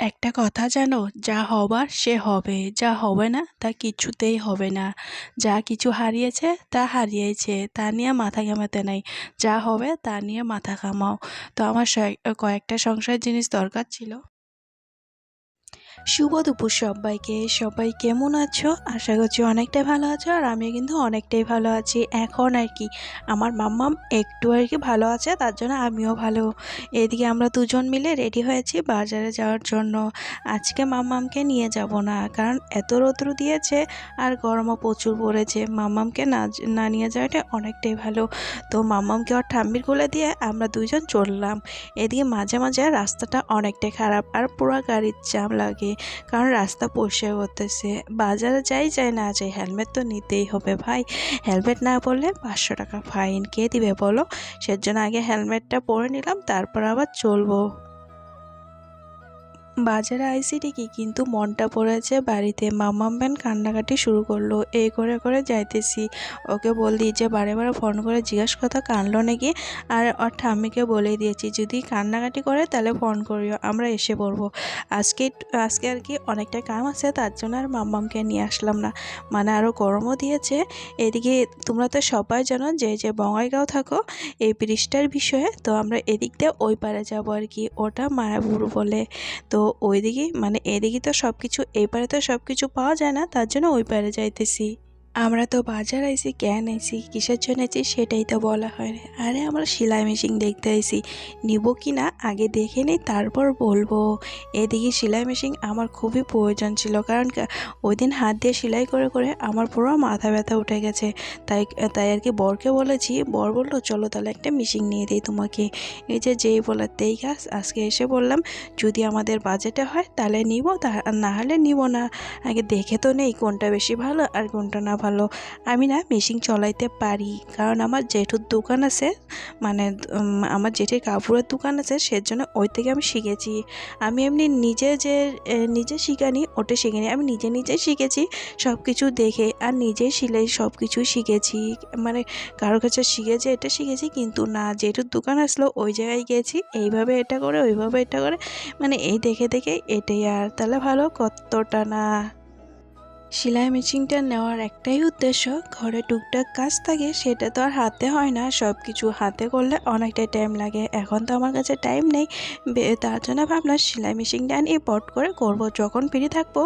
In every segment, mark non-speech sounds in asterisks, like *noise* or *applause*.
একটা কথা জানো, যা হবার সে হবে, যা হবে না তা কিছুতেই হবে না। যা কিছু হারিয়েছে তা হারিয়েছে, তা নিয়ে মাথা ঘামাতে নাই। যা হবে তা নিয়ে মাথা ঘামাও। তো আমার কয়েকটা সংসার জিনিস দরকার ছিল। শুভ দুপুর সবাইকে। সবাই কেমন আছো? আশা করছি অনেকটাই ভালো আছো আর আমি কিন্তু অনেকটাই ভালো আছি। এখন আর কি, আমার মাম্মাম একটু আর কি ভালো আছে, তার জন্য আমিও ভালো। এদিকে আমরা দুজন মিলে রেডি হয়েছি বাজারে যাওয়ার জন্য। আজকে মাম্মামকে নিয়ে যাব না, কারণ এত রৌদ্র দিয়েছে আর গরমও প্রচুর পড়েছে। মাম্মামকে না না নিয়ে যাওয়াটা অনেকটাই ভালো। তো মাম্মামকে ওর ঠাম্মির কোলে দিয়ে আমরা দুজন চললাম। এদিকে মাঝে মাঝে রাস্তাটা অনেকটাই খারাপ আর পুরো গাড়ির জাম লাগে। কারণ রাস্তা পরিষ্কার করতেছে। বাজারে যাই যায় না যাই হেলমেট তো নিতেই হবে ভাই। হেলমেট না পরলে পাঁচশো টাকা ফাইন কে দিবে বলো? সেজন্য আগে হেলমেটটা পরে নিলাম, তারপর আবার চলবো। বাজারে আইসি ঠিকই কিন্তু মনটা পড়েছে বাড়িতে। মামাম ব্যান কান্নাকাটি শুরু করল। এই করে করে যাইতেছি। ওকে বলদি যে, বারে বারে ফোন করে জিজ্ঞাসা কথা কানলো নাকি? আর ওর ঠাম্মিকে বলে দিয়েছি, যদি কান্নাকাটি করে তাহলে ফোন করিও, আমরা এসে পড়ব। আজকে আজকে আর কি অনেকটা কাম আছে, তার জন্য আর মাম্মামকে নিয়ে আসলাম না। মানে আরও গরমও দিয়েছে। এদিকে তোমরা তো সবাই জানো যে যে বঙ্গাইগাঁও থাকো, এই ব্রিজটার বিষয়ে। তো আমরা এদিক দিয়ে ওই পারে যাব আর কি, ওটা মায়াপুর বলে। তো ওইদিকে মানে এদিকে তো সব কিছু এই পারে তো সব কিছু পাওয়া যায় না, তার জন্য ওই পারে যাইতেছি। আমরা তো বাজার আইছি কেন আইছি, কিসের জন্য আইছি সেটাই তো বলা হয় না। আরে আমরা সেলাই মেশিন দেখতে আইছি, নিব কি না আগে দেখে নিই, তারপর বলব। এদিকে সেলাই মেশিন আমার খুবই প্রয়োজন ছিল, কারণ ওই দিন হাত দিয়ে সেলাই করে করে আমার পুরো মাথা ব্যথা উঠে গেছে। তাই তাই আর কি বরকে বলেছি, বর বলল, চলো তাহলে একটা মেশিন নিয়ে দিই তোমাকে। এই যে যেই বলার তেই গাছ আজকে এসে বললাম, যদি আমাদের বাজেটে হয় তাহলে নিব, তা, না হলে নিব না। আগে দেখে তো নেই কোনটা বেশি ভালো আর কোনটা না ভালো। আমি না মেশিন চলাইতে পারি, কারণ আমার জেঠুর দোকান আছে মানে আমার জেঠির কাপড়ের দোকান আছে, সেজন্য ওই থেকে আমি শিখেছি। আমি এমনি নিজে যে নিজে শিখানি, ওটা শিখিনি। আমি নিজে নিজে শিখেছি সব কিছু দেখে, আর নিজে সিলাই সব কিছু শিখেছি। মানে কারও কাছে শিখেছি, এটা শিখেছি, কিন্তু না যেটুর দোকান আসলো, ওই জায়গায় গেছি, এইভাবে এটা করে, ওইভাবে এটা করে মানে এই দেখে দেখে এটাই আর। তাহলে ভালো, কতটা না। সেলাই মেশিনটা নেওয়ার একটাই উদ্দেশ্য, ঘরে টুকটাক কাজ থাকে, সেটা তো আর হাতে হয় না। সব কিছু হাতে করলে অনেকটাই টাইম লাগে। এখন তো আমার কাছে টাইম নেই। তার জন্য ভাবলাম সেলাই মেশিনটা নিয়ে পট করে করব। যখন ফ্রি থাকব,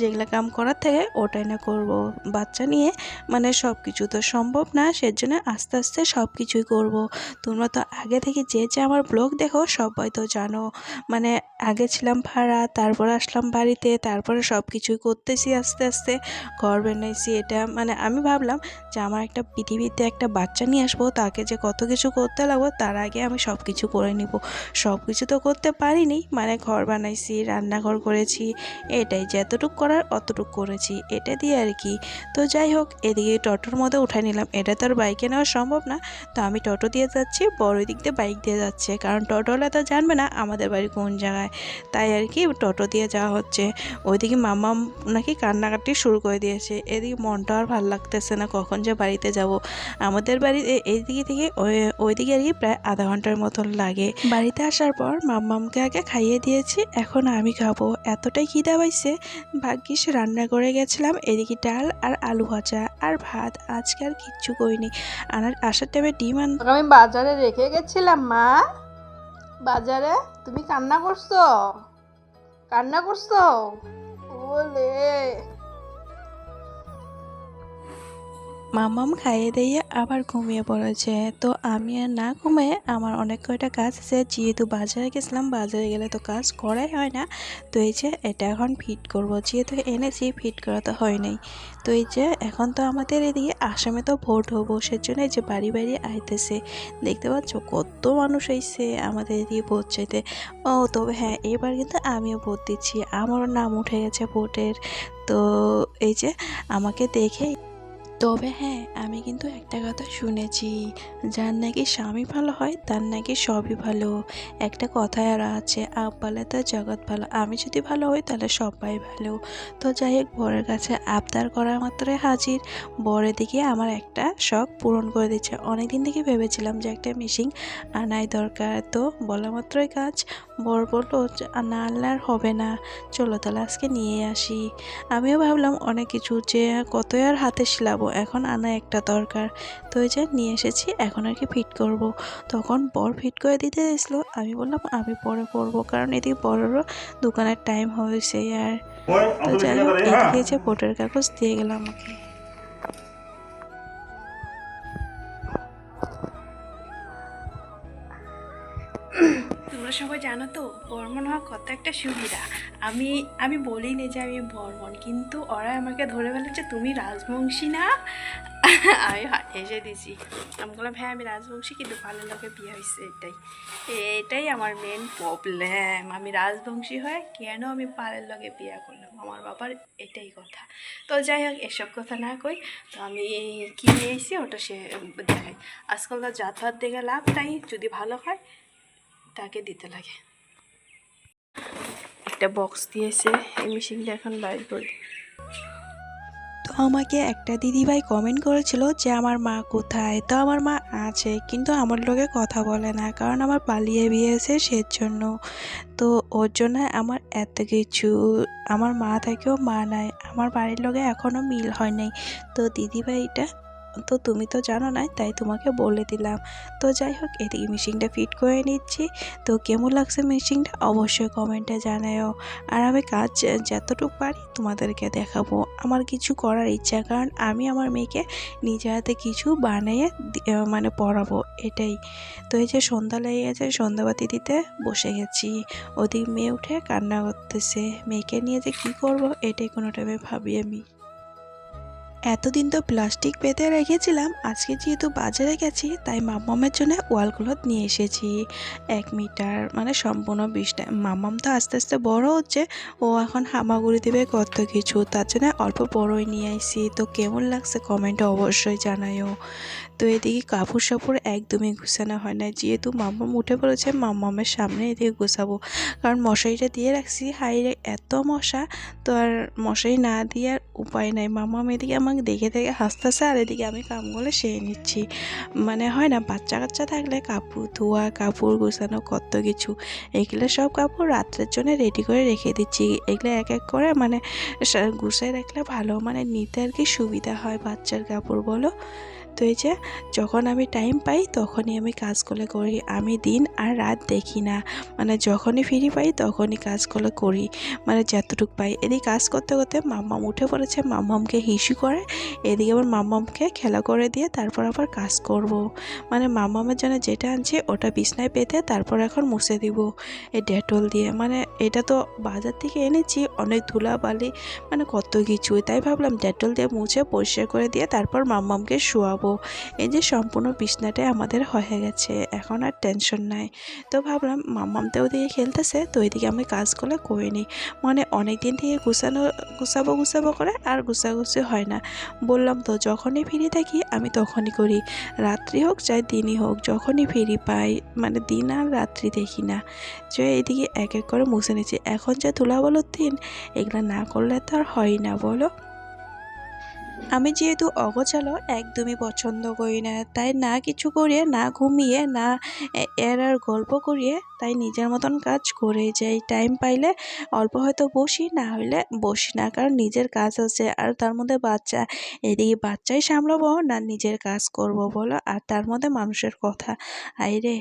যেগুলো কাম করার থেকে, ওটাই না করব। বাচ্চা নিয়ে মানে সব কিছু তো সম্ভব না, সেজন্য আস্তে আস্তে সব কিছুই করব। তোমরা তো আগে থেকে যে যে আমার ব্লগ দেখো, সবাই তো জানো। মানে আগে ছিলাম ভাড়া, তারপরে আসলাম বাড়িতে, তারপরে সব কিছুই করতেছি আস্তে আস্তে। ঘর বানাইছি এটা মানে আমি ভাবলাম যে আমার একটা পৃথিবীতে একটা বাচ্চা নিয়ে আসব, তাকে যে কত কিছু করতে লাগবো, তার আগে আমি সব কিছু করে নিব। সব কিছু তো করতে পারিনি মানে ঘর বানাইছি, রান্নাঘর করেছি, এটাই যতটুকু করার অতটুকু করেছি, এটা দিয়ে আর কি। তো যাই হোক, এদিকে টোটোর মধ্যে উঠাই নিলাম। এটা তো আর বাইকে নেওয়া সম্ভব না, তো আমি টোটো দিয়ে যাচ্ছি, বড় দিক দিয়ে বাইক দিয়ে যাচ্ছে, কারণ টোটোওয়ালা তো জানবে না আমাদের বাড়ি কোন জায়গায়। তাই আর কি টোটো দিয়ে যাওয়া হচ্ছে। ওইদিকে মামা নাকি কান্নাকাটি শুরু করে দিয়েছে। এদিকে মনটা আর ভালো লাগতেছে না, কখন যে বাড়িতে যাব। আমাদের বাড়ি এইদিকে থেকে ওই ওইদিকে আর কি প্রায় আধা ঘণ্টার মতন লাগে। বাড়িতে আসার পর মাম্মামকে আগে খাইয়ে দিয়েছি, এখন আমি খাব। এতটাই খিদা পাইছে, ভাগ্যিস রান্না করে গেছিলাম, এদিকে ডাল আর আলু ভাজা আর ভাত। আজকে আর কিচ্ছু করিনি। আনার আসার টাইমে ডিম আন আমি বাজারে রেখে গেছিলাম, মা। বাজারে? তুমি কান্না করছ? কান্না করছ? বলে মামাম খাইয়ে দিয়ে আবার ঘুমিয়ে পড়েছে। তো আমি আর না ঘুমিয়ে আমার অনেক কয়টা কাজ আছে। যেহেতু বাজারে গেছিলাম, বাজারে গেলে তো কাজ করাই হয় না। তো এই যে এটা এখন ফিট করব। যেহেতু এনেছি ফিট করা তো হয় নাই। তো এই যে এখন তো আমাদের এদিকে আসামে তো ভোট হব সেজন্য এই যে বাড়ি বাড়ি আইতেছে। দেখতে পাচ্ছ কত মানুষ আইছে আমাদের এদিকে ভোট চাইতে। ও, তবে হ্যাঁ এবার কিন্তু আমিও ভোট দিচ্ছি। আমারও নাম উঠে গেছে ভোটের। তো এই যে আমাকে দেখে তবে হ্যাঁ আমি কিন্তু একটা কথা শুনেছি, যার নাকি স্বামী ভালো হয়, তার নাকি সবই ভালো। একটা কথায় আর আছে, আপ বলে তার জগৎ ভালো। আমি যদি ভালো হই, তাহলে সবাই ভালো। তো যাই হোক, বরের কাছে আবদার করার মাত্রই হাজির। বরের দিকে আমার একটা শখ পূরণ করে দিচ্ছে। অনেকদিন থেকে ভেবেছিলাম যে একটা মেশিন আনাই দরকার। তো বলা মাত্রই কাজ। বর বলল, না আনলে আর হবে না। চলো তাহলে আজকে নিয়ে আসি। আমিও ভাবলাম, অনেক কিছু যে কতই আর হাতে শিলাবো। এখন আনা একটা দরকার। তো ওই যে নিয়ে এসেছি এখন আর কি ফিট করব। তখন বর ফিট করে দিতে এসলো। আমি বললাম আমি পরে করব। কারণ এদিকে বড়রও দোকানের টাইম হয়েছে আর তো যাই হোক হ্যাঁ। এদিকে যে ভোটের কাগজ দিয়ে গেলাম আমাকে। তোমরা সবাই জানো তো? বর্মন হওয়া কত একটা সুবিধা। আমি আমি বলি নি যে আমি বর্মন, কিন্তু ওরা আমাকে ধরে ফেলেছে তুমি রাজবংশী না? আমি হেসে দিছি। আমি বললাম হ্যাঁ আমি রাজবংশী, কিন্তু ভালো লোকে বিয়ে হয়েছে এটাই। এটাই আমার মেন প্রবলেম আমি রাজবংশী হয়ে কেন আমি পালের লোকে বিয়ে করলাম? আমার বাবার এটাই কথা। তো যাই হোক, এসব কথা না কই, তো আমি কি নিয়ে এসেছি ওটা সে দেখাই। আজকাল তো যাতায়াত দেখে লাভ তাই যদি ভালো হয় তাকে দিতে লাগে। একটা বক্স দিয়েছে, এই মেশিনটা এখন বাইর করি তো আমাকে একটা দিদিভাই কমেন্ট করেছিল যে, আমার মা কোথায়? তো আমার মা আছে, কিন্তু আমার লোকে কথা বলে না, কারণ আমার পালিয়ে বিয়েছে সের জন্য তো ওর জন্য আমার এত কিছু, আমার মা থেকেও মা নাই, আমার বাড়ির লোকে এখনও মিল হয় নাই। তো দিদিভাইটা তো তুমি তো জানো না, তাই তোমাকে বলে দিলাম। তো যাই হোক, এদিকে মেশিনটা ফিট করে নিচ্ছি। তো কেমন লাগছে মেশিনটা অবশ্যই কমেন্টে জানাও আর আমি কাজ যতটুকু পারি তোমাদেরকে দেখাবো। আমার কিছু করার ইচ্ছা, কারণ আমি আমার মেয়েকে নিজে হাতে কিছু বানিয়ে মানে পড়াবো, এটাই। তো এই যে সন্ধ্যা লেগে গেছে সন্ধ্যাবাতি দিতে বসে গেছি। ওদিক মেয়ে উঠে কান্না করতেছে। মেয়েকে নিয়ে যে কী করব, এটাই কোনোটা ভাবি আমি। এতদিন তো প্লাস্টিক পেতে রেখেছিলাম, আজকে যেহেতু বাজারে গেছি, তাই মামামের জন্য ক্লথ নিয়ে এসেছি। এক মিটার মানে সম্পূর্ণ বিশটা মামাম তো আস্তে আস্তে বড় হচ্ছে, ও এখন হামাগুড়ি দেবে কত কিছু, তার জন্য অল্প বড়ই নিয়ে আসি তো কেমন লাগছে কমেন্টে অবশ্যই জানাইও তো এদিকে কাপড় সাপড় একদমই গুছানো হয় না। যেহেতু মামাম উঠে পড়েছে মামামের সামনে এদিকে গুছাবো। কারণ মশারিটা দিয়ে রাখছি, হাইরে এত মশা, তো আর মশারি না দিয়ে আর উপায় নাই। মামাম এদিকে আমাকে দেখে দেখে হাসতেছে, আর এদিকে আমি কামগুলো সেরে নিচ্ছি। মানে হয় না বাচ্চা কাচ্চা থাকলে কাপড় ধোয়া, কাপড় গোছানো, কত কিছু। এগুলো সব কাপড় রাত্রের জন্য রেডি করে রেখে দিচ্ছি। এগুলো এক এক করে মানে গুছিয়ে রাখলে ভালো। মানে নিতে আর কি সুবিধা হয় বাচ্চার কাপড়, বলো? তো এই যে, যখন আমি টাইম পাই, তখনই আমি কাজগুলো করি। আমি দিন আর রাত দেখি না। মানে যখনই ফ্রি পাই, তখনই কাজগুলো করি। মানে যতটুকু পাই। এদিকে কাজ করতে করতে মাম্মাম উঠে পড়েছে। মাম্মামকে হিসু করে। এদিকে আবার মাম্মামকে খেলা করে দিয়ে তারপর আবার কাজ করব। মানে মাম্মামের জন্য যেটা আনছি, ওটা বিছনায় পেতে তারপর এখন মুছে দিব। এই ডেটল দিয়ে। মানে এটা তো বাজার থেকে এনেছি, অনেক ধুলা বালি মানে কত কিছু তাই ভাবলাম ডেটল দিয়ে মুছে পরিষ্কার করে দিয়ে তারপর মাম্মামকে শোয়াবো। এই যে সম্পূর্ণ বিছনাটাই আমাদের হয়ে গেছে, এখন আর টেনশন নাই। তো ভাবলাম মাম্মাম তো ওদিকে খেলতেছে, তো ওইদিকে আমি কাজগুলো করে নিই। মানে অনেক দিন থেকে গুছানো, গুছাবো গুছাবো করে আর গুছাগুছি হয় না। বললাম, তো যখনই ফ্রি থাকি, আমি তখনই করি। রাত্রি হোক চাই দিনই হোক, যখনই ফ্রি পাই মানে দিন আর রাত্রি দেখি না। যে এইদিকে এক এক করে মুছে নিচ্ছি। এখন যা তুলা বলো দিন, এগুলো না করলে তো আর হয় না, বলো? আমি যেহেতু অগোছালো, একদমই পছন্দ করি না। তাই না কিছু করিয়ে না ঘুমিয়ে, না এর আর গল্প করিয়ে, তাই নিজের মতন কাজ করে যাই। টাইম পাইলে অল্প হয়তো বসি, না হলে বসি না, কারণ নিজের কাজ আছে আর তার মধ্যে বাচ্চা। এদিকে বাচ্চাই সামলাবো না নিজের কাজ করব বলো? আর তার মধ্যে মানুষের কথা। আইরে,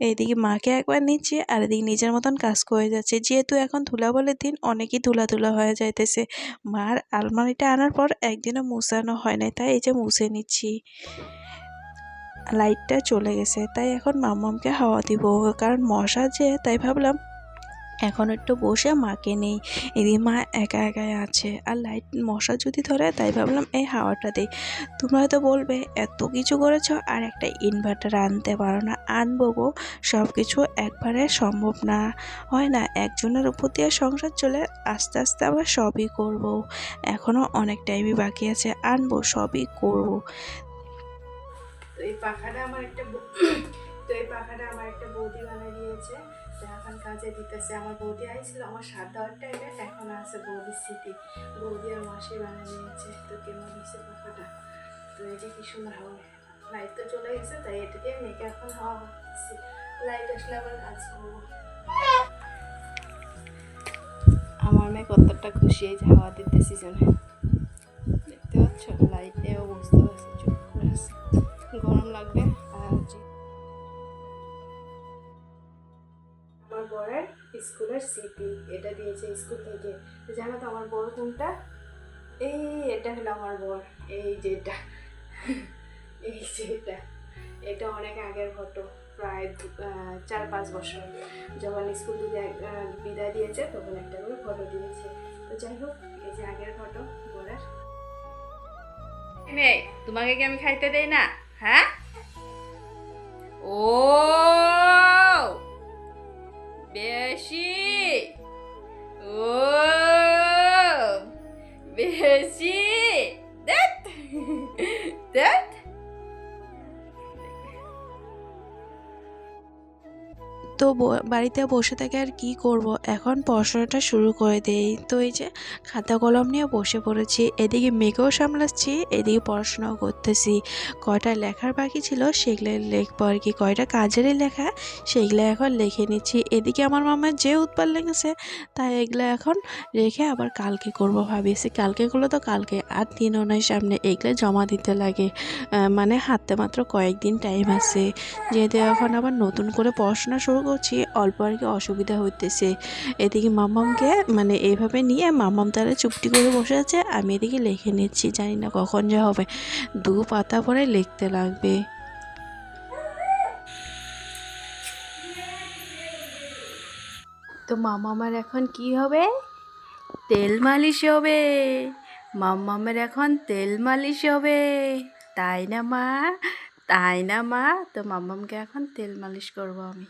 এদিকে মাকে একবার নিচ্ছি, আর এদিকে নিজের মতন কাজ করে যাচ্ছে। যেহেতু এখন ধুলা বলের দিন, অনেকই ধুলা ধুলা হয়ে যাইতেছে। মার আলমারিটা আনার পর একদিনও মুছানো হয় নাই। তাই এই যে মুছে নিচ্ছি। লাইটটা চলে গেছে। তাই এখন মাম্মামকে হাওয়া দিব। কারণ মশা যে, তাই ভাবলাম এখন একটু বসে মাকে নেই। এদিকে মা একা একাই আছে। আর লাইট মশা যদি ধরে, তাই ভাবলাম, এই হাওয়াটা দিই তোমরা হয়তো বলবে, এত কিছু করেছ আর একটা ইনভার্টার আনতে পারো না। আনব গো সব কিছু একবারে সম্ভব না। হয় না, একজনের উপর দিয়ে সংসার চলে, আস্তে আস্তে আবার সবই করব। এখনও অনেক টাইমই বাকি আছে, আনব, সবই করব। তো এই পাখাটা আমার একটা *clears throat* তো এই পাখাটা আমার একটা বৌদি বানিয়ে দিয়েছে। কাজে দিতেছে, আমার বৌদি আইছিল, আমার সাত দেওয়ার টাইমে এখন আছে বৌদির স্মৃতি। বৌদি আর মাসি বানিয়ে নিয়েছে তো কেমন হয়েছে পাখাটা তো এই যে কি সুন্দর লাইট তো চলে গেছে, তাই এটা দিয়ে মেয়েকে এখন হাওয়া করতেছি লাইট আসলে আবার কাজ করব। আমার মেয়ে কতটা খুশি এই যে হাওয়া দিতেছি জন্য দেখতে পাচ্ছ? লাইটেও বুঝতে পারছি চুপ করে গরম লাগবে? আমার স্কুলের সিপি এটা দিয়েছে স্কুল থেকে। জানো তো আমার বড় কোনটা এই এটা হলো আমার বর, এই যেটা *laughs* এই যেটা এটা। অনেক আগের ফটো, প্রায় চার পাঁচ বছর। যখন স্কুল থেকে বিদায় দিয়েছে, তখন একটা করে ফটো দিয়েছে। তো যাই হোক, এই যে আগের ফটো, বরের। মেয়ে, তোমাকে কি আমি খাইতে দেই না? হ্যাঁ? ও! বেশি ও বেশি দেখ দেখ তো বাড়িতে বসে থেকে আর কি করব? এখন পড়াশোনাটা শুরু করে দেই। তো এই যে খাতা কলম নিয়ে বসে পড়েছি, এদিকে মেয়েকেও সামলাচ্ছি, এদিকে পড়াশোনাও করতেছি। কয়টা লেখার বাকি ছিল সেগুলো লিখব আর কি। কয়টা কাজেরই লেখা সেগুলো এখন লিখে নিচ্ছি। এদিকে আমার মামার যে উৎপাদ লেগেছে, তাই এগুলো এখন রেখে আবার কালকে করব ভাবিয়েছি। কালকে করলে তো কালকে, আর দিনও নয় সামনে, এগুলো জমা দিতে লাগে। মানে হাতে মাত্র কয়েকদিন টাইম আছে। যেহেতু এখন আবার নতুন করে পড়াশোনা শুরু করছি, অল্প আর কি অসুবিধা হইতেছে। এদিকে মামামকে মানে এইভাবে নিয়ে মামাম তারা চুপটি করে বসে আছে, আমি এদিকে লিখে নিচ্ছি, জানি না কখন যা হবে। দু পাতা পরে লিখতে লাগবে। তো মামামার এখন কি হবে? তেল মালিশ হবে। মামামের এখন তেল মালিশ হবে। তাই না মা? তাই না মা? তো মামামকে এখন তেল মালিশ করব আমি।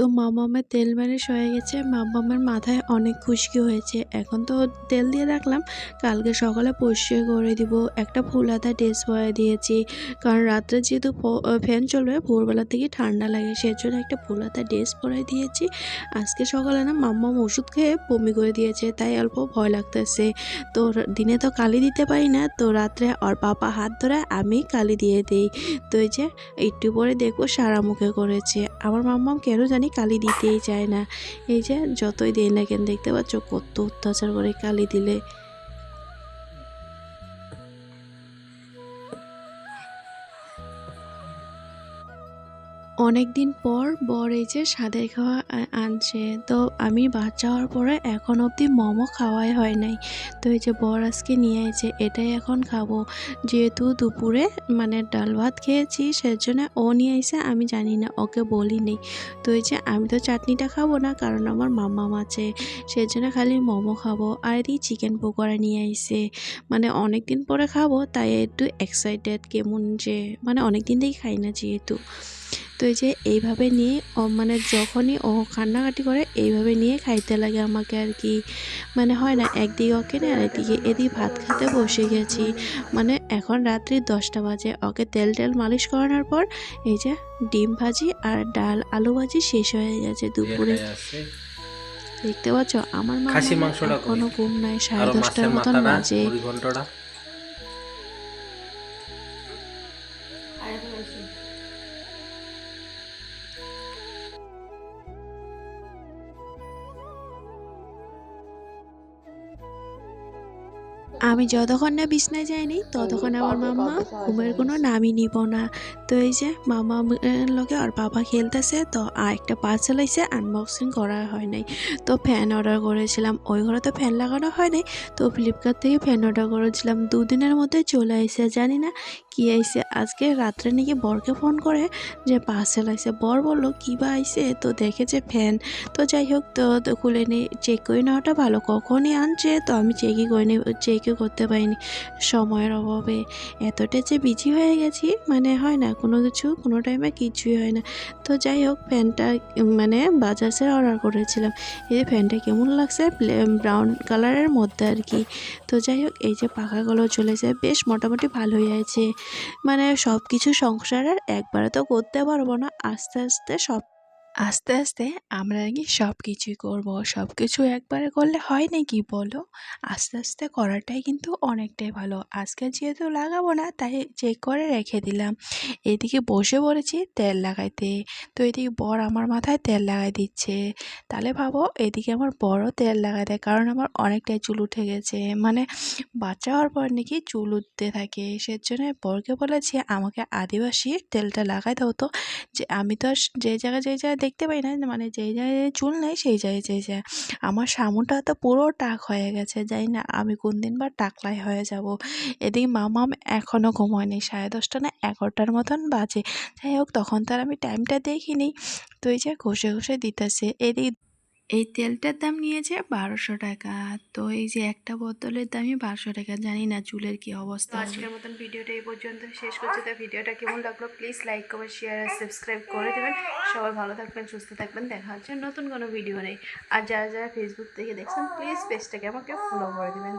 তো মামামের তেল মালিশ হয়ে গেছে। মামামের মাথায় অনেক খুশকি হয়েছে। এখন তো তেল দিয়ে রাখলাম। কালকে সকালে পরিষ্কার করে দিব। একটা ফুল হাতা ড্রেস পরে দিয়েছি। কারণ রাত্রে যেহেতু ফ্যান চলবে, ভোরবেলা থেকে ঠান্ডা লাগে। সেজন্য একটা ফুল হাতা ড্রেস পরে দিয়েছি। আজকে সকালে না মাম্মাম ওষুধ খেয়ে বমি করে দিয়েছে। তাই অল্প ভয় লাগতেছে। তো দিনে তো কালি দিতে পারি না। তো রাত্রে ওর পাপা হাত ধরে আমি কালি দিয়ে দিই। তো এই যে একটু পরে দেখব সারা মুখে করেছে। আমার মাম্মাম কেন জানি কালি দিতেই চায় না। এই যে যতই দিই না কেন দেখতে পাচ্ছ কত অত্যাচার করে কালি দিলে। অনেক দিন পর বর এই যে সাদের খাওয়া আনছে। তো আমি বাচ্চা হওয়ার পরে এখন অবধি মোমো খাওয়াই হয় নাই। তো এই যে বর আজকে নিয়ে এসেছে এটাই এখন খাব। যেহেতু দুপুরে মানে ডাল ভাত খেয়েছি, সেজন্য ও নিয়ে এসে আমি জানি না, ওকে বলিনি তো এই যে আমি তো চাটনিটা খাব না, কারণ আমার মাম্মাম আছে, সেজন্য খালি মোমো খাব। আর এদিকে চিকেন পকোড়া নিয়ে এসে মানে অনেক দিন পরে খাব, তাই একটু এক্সাইটেড কেমন যে মানে অনেক দিন খাই না যেহেতু। তো এই যে এইভাবে নিয়ে ও মানে যখনই ও কান্নাকাটি করে এইভাবে নিয়ে খাইতে লাগে আমাকে আর কি। মানে হয় না একদিকে ওকে না আর একদিকে এদিকে ভাত খেতে বসে গেছি। মানে এখন রাত্রি দশটা বাজে ওকে তেল টেল মালিশ করানোর পর এই যে ডিম ভাজি আর ডাল আলু ভাজি শেষ হয়ে গেছে দুপুরে। দেখতে পাচ্ছ আমার মা মানে এখনও ঘুম নাই সাড়ে দশটার মতন বাজে। আমি যতক্ষণ না বিছনায় যাইনি ততক্ষণ আমার মাম্মা ঘুমের কোনো নামই নিব না। তো এই যে মামা লোকে আর বাবা খেলতেছে তো আর একটা পার্সেল আইসে আনবক্সিং করা হয় নাই। তো ফ্যান অর্ডার করেছিলাম ওই ঘরে তো ফ্যান লাগানো হয় নাই। তো ফ্লিপকার্ট থেকে ফ্যান অর্ডার করেছিলাম দুদিনের মধ্যে চলে এসে জানি না কি আইছে? আজকে রাত্রে নাকি বরকে ফোন করে যে পার্সেল আইছে। বর বলল, কী বা আইছে? তো দেখেছে ফ্যান তো যাই হোক, তো খুলে নিয়ে চেক করে নেওয়াটা ভালো। কখনই আনছে, তো আমি চেকই করিনি চেকই করতে পারিনি। সময়ের অভাবে এতটা যে বিজি হয়ে গেছি মানে হয় না, কোনো কিছু, কোনো টাইমে কিছুই হয় না। তো যাই হোক ফ্যানটা মানে বাজাজের অর্ডার করেছিলাম। এই ফ্যানটা কেমন লাগছে? ব্রাউন কালারের মধ্যে আর কি। তো যাই হোক, এই যে পাখাগুলো চলেছে বেশ মোটামুটি ভালোই আছে। মানে সব কিছু সংসার আর একবারে তো করতে পারব না। আস্তে আস্তে সব আস্তে আস্তে আমরা নাকি সব কিছুই করব। সব কিছু একবারে করলে হয় নাকি বলো? আস্তে আস্তে করাটাই কিন্তু অনেকটাই ভালো। আজকে যেহেতু লাগাবো না, তাই চেক করে রেখে দিলাম। এদিকে বসে পড়েছি তেল লাগাইতে। তো এদিকে বর আমার মাথায় তেল লাগাই দিচ্ছে। তাহলে ভাবো এদিকে আমার বড় তেল লাগাই দেয়, কারণ আমার অনেকটাই চুল উঠে গেছে। মানে বাচ্চা হওয়ার পর নাকি চুল উঠতে থাকে। সেজন্য বরকে বলেছি, আমাকে আদিবাসী তেলটা লাগাই দাও তো। যে আমি তো আর যে জায়গায় যে জায়গায় দেখতে পাই না মানে যেই জায়গায় চুল নেই সেই জায়গায় যেই যায়। আমার সামুটা তো পুরো টাক হয়ে গেছে যাই না আমি কোন দিন বা টাকলাই হয়ে যাব। এদিকে মামাম এখনও ঘুমোয়নি, সাড়ে দশটা না এগারোটার মতন বাজে। যাই হোক, তখন তার আমি টাইমটা দেখিনি। তো এই যে ঘষে ঘষে দিতেছে, এদিকে এই তেলটার দাম নিয়েছে বারোশো টাকা। তো এই যে একটা বোতলের দামই বারোশো টাকা, জানি না চুলের কি অবস্থা। আজকের মতন ভিডিওটা এই পর্যন্ত শেষ করছি। তো ভিডিওটা কেমন লাগল প্লিজ লাইক কমেন্ট শেয়ার আর সাবস্ক্রাইব করে দেবেন। সবাই ভালো থাকবেন, সুস্থ থাকবেন। দেখা হচ্ছে নতুন কোনো ভিডিও নেই আর যারা যারা ফেসবুক থেকে দেখছেন প্লিজ পেজটাকে আমাকে ফলো করে দেবেন।